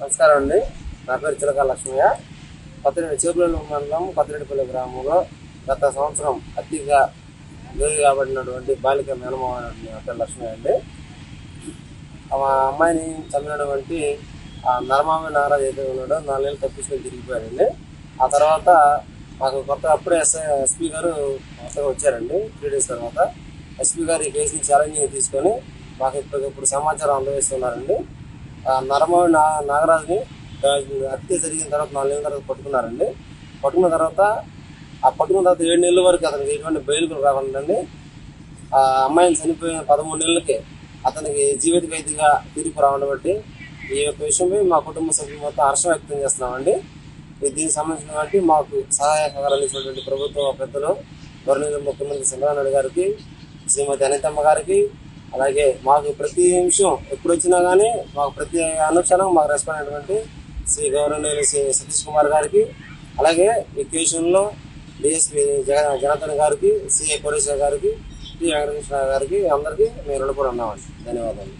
నమస్కారం అండి. నా పేరు చిలక లక్ష్మయ్య. కొత్తరెడ్డి చేపుల మండలం కొత్తరెడ్డిపల్లి గ్రామంలో గత సంవత్సరం అతిగా గురి కాబడినటువంటి బాలిక మేనమావ పేరు లక్ష్మయ్య అండి. ఆ అమ్మాయిని చదివినటువంటి ఆ నరమామ నారాజు అయితే ఉన్నాడో. నాలుగేళ్ళు తప్పించుకొని తిరిగిపోయారండి. ఆ తర్వాత మాకు కొత్త అప్పుడే ఎస్పీ గారు కొత్తగా వచ్చారండి. త్రీ డేస్ తర్వాత ఎస్పీ గారు ఈ కేసుని ఛాలెంజింగ్ తీసుకొని మాకు ఇప్పటికిప్పుడు సమాచారం అందజేస్తున్నారండి. నరమ నా నాగరాజుని హత్య జరిగిన తర్వాత నాలుగు నెలల తర్వాత పట్టుకున్నారండి. పట్టుకున్న తర్వాత ఆ పట్టుకున్న తర్వాత ఏడు నెలల వరకు అతనికి ఎటువంటి బెయిల్ రావాలండి ఆ అమ్మాయిని చనిపోయిన పదమూడు నెలలకే అతనికి జీవిత ఖైదీగా తీర్పు రావడం బట్టి ఈ యొక్క విషయమై మా కుటుంబ సభ్యులు మొత్తం హర్షం వ్యక్తం చేస్తున్నామండి. దీనికి సంబంధించిన బట్టి మాకు సహాయ సహకారాలు ఇచ్చినటువంటి ప్రభుత్వ పెద్దలు గవర్నర్ ముఖ్యమంత్రి చంద్రబాబు నాయుడు గారికి శ్రీమతి అనితమ్మ గారికి అలాగే మాకు ప్రతి నిమిషం ఎప్పుడు వచ్చినా కానీ మాకు ప్రతి అనుక్షణం మాకు రెస్పాండ్ అయినటువంటి శ్రీ గవర్నర్ శ్రీ సతీష్ కుమార్ గారికి అలాగే ఈ కేసులో డిఎస్పీ జగ జనార్దన్ గారికి సిఏ కోటేశ్వర గారికి టి వెంకటకృష్ణ గారికి అందరికీ మేము రుణపడి ఉన్నామండి. ధన్యవాదాలు.